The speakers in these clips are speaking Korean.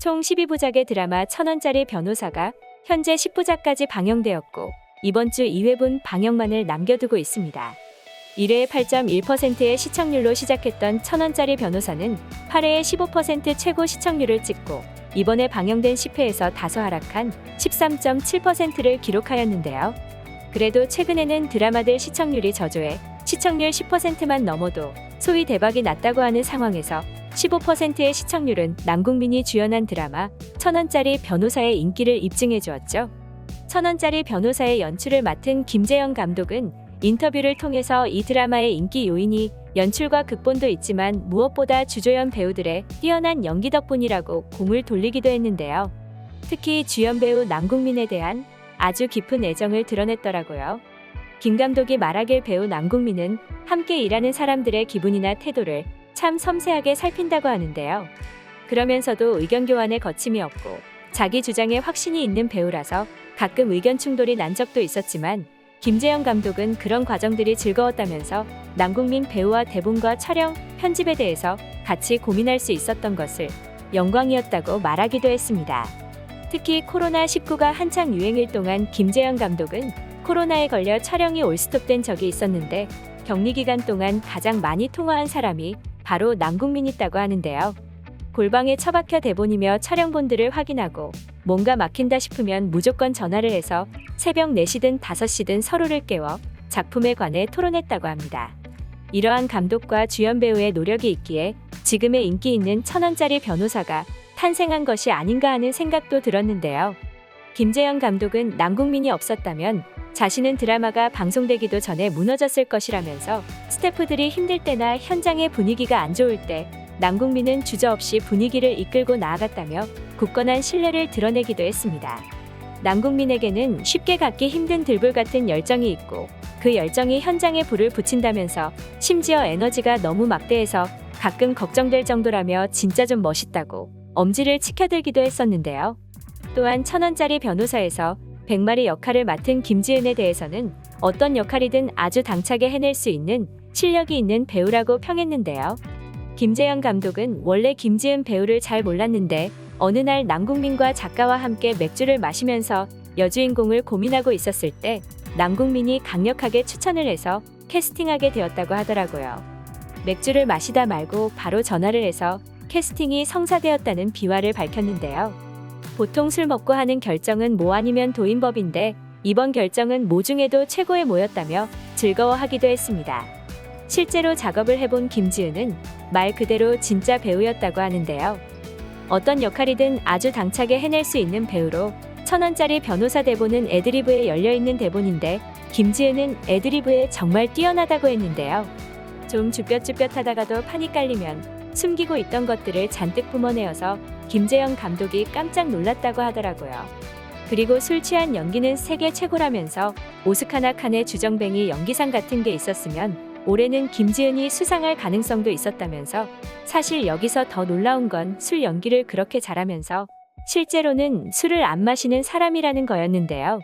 총 12부작의 드라마 천원짜리 변호사가 현재 10부작까지 방영되었고 이번 주 2회분 방영만을 남겨두고 있습니다. 1회 8.1%의 시청률로 시작했던 천원짜리 변호사는 8회에 15% 최고 시청률을 찍고 이번에 방영된 10회에서 다소 하락한 13.7%를 기록하였는데요. 그래도 최근에는 드라마들 시청률이 저조해 시청률 10%만 넘어도 소위 대박이 났다고 하는 상황에서 15%의 시청률은 남궁민이 주연한 드라마 천원짜리 변호사의 인기를 입증해 주었죠. 천원짜리 변호사의 연출을 맡은 김재영 감독은 인터뷰를 통해서 이 드라마의 인기 요인이 연출과 극본도 있지만 무엇보다 주조연 배우들의 뛰어난 연기 덕분이라고 공을 돌리기도 했는데요. 특히 주연 배우 남궁민에 대한 아주 깊은 애정을 드러냈더라고요. 김 감독이 말하길 배우 남궁민은 함께 일하는 사람들의 기분이나 태도를 참 섬세하게 살핀다고 하는데요. 그러면서도 의견 교환에 거침이 없고 자기 주장에 확신이 있는 배우라서 가끔 의견 충돌이 난 적도 있었지만 김재영 감독은 그런 과정들이 즐거웠다면서 남궁민 배우와 대본과 촬영, 편집에 대해서 같이 고민할 수 있었던 것을 영광이었다고 말하기도 했습니다. 특히 코로나19가 한창 유행일 동안 김재영 감독은 코로나에 걸려 촬영이 올스톱된 적이 있었는데 격리 기간 동안 가장 많이 통화한 사람이 바로 남궁민이었다고 하는데요. 골방에 처박혀 대본이며 촬영본들을 확인하고 뭔가 막힌다 싶으면 무조건 전화를 해서 새벽 4시든 5시든 서로를 깨워 작품에 관해 토론했다고 합니다. 이러한 감독과 주연 배우의 노력이 있기에 지금의 인기 있는 천원짜리 변호사가 탄생한 것이 아닌가 하는 생각도 들었는데요. 김재영 감독은 남궁민이 없었다면 자신은 드라마가 방송되기도 전에 무너졌을 것이라면서 스태프들이 힘들 때나 현장의 분위기가 안 좋을 때 남궁민은 주저없이 분위기를 이끌고 나아갔다며 굳건한 신뢰를 드러내기도 했습니다. 남궁민에게는 쉽게 갖기 힘든 들불 같은 열정이 있고 그 열정이 현장에 불을 붙인다면서 심지어 에너지가 너무 막대해서 가끔 걱정될 정도라며 진짜 좀 멋있다고 엄지를 치켜들기도 했었는데요. 또한 천원짜리 변호사에서 백마리 역할을 맡은 김지은에 대해서는 어떤 역할이든 아주 당차게 해낼 수 있는 실력이 있는 배우라고 평했는데요. 김재영 감독은 원래 김지은 배우를 잘 몰랐는데 어느 날 남궁민과 작가와 함께 맥주를 마시면서 여주인공을 고민하고 있었을 때 남궁민이 강력하게 추천을 해서 캐스팅하게 되었다고 하더라고요. 맥주를 마시다 말고 바로 전화를 해서 캐스팅이 성사되었다는 비화를 밝혔는데요. 보통 술 먹고 하는 결정은 뭐 아니면 도인법인데 이번 결정은 뭐 중에도 최고에 모였다며 즐거워하기도 했습니다. 실제로 작업을 해본 김지은은 말 그대로 진짜 배우였다고 하는데요. 어떤 역할이든 아주 당차게 해낼 수 있는 배우로 천원짜리 변호사 대본은 애드리브에 열려있는 대본인데 김지은은 애드리브에 정말 뛰어나다고 했는데요. 좀 쭈뼛쭈뼛하다가도 판이 깔리면 숨기고 있던 것들을 잔뜩 뿜어내어서 김재영 감독이 깜짝 놀랐다고 하더라고요. 그리고 술 취한 연기는 세계 최고라면서 오스카나 칸의 주정뱅이 연기상 같은 게 있었으면 올해는 김지은이 수상할 가능성도 있었다면서 사실 여기서 더 놀라운 건 술 연기를 그렇게 잘하면서 실제로는 술을 안 마시는 사람이라는 거였는데요.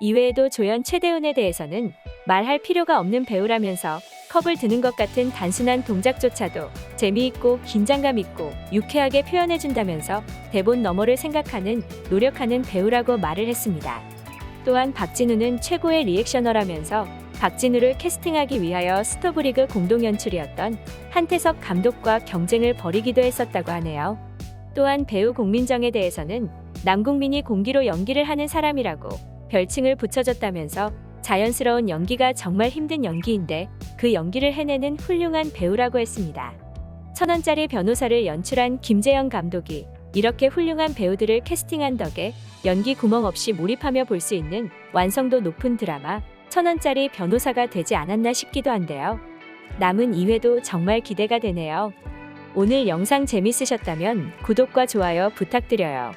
이외에도 조연 최대훈에 대해서는 말할 필요가 없는 배우라면서 컵을 드는 것 같은 단순한 동작조차도 재미있고 긴장감 있고 유쾌하게 표현해준다면서 대본 너머를 생각하는 노력하는 배우라고 말을 했습니다. 또한 박진우는 최고의 리액셔너라면서 박진우를 캐스팅하기 위하여 스토브리그 공동 연출이었던 한태석 감독과 경쟁을 벌이기도 했었다고 하네요. 또한 배우 공민정에 대해서는 남궁민이 공기로 연기를 하는 사람이라고 별칭을 붙여줬다면서 자연스러운 연기가 정말 힘든 연기인데 그 연기를 해내는 훌륭한 배우라고 했습니다. 천원짜리 변호사를 연출한 김재영 감독이 이렇게 훌륭한 배우들을 캐스팅한 덕에 연기 구멍 없이 몰입하며 볼 수 있는 완성도 높은 드라마 천원짜리 변호사가 되지 않았나 싶기도 한데요. 남은 2회도 정말 기대가 되네요. 오늘 영상 재밌으셨다면 구독과 좋아요 부탁드려요.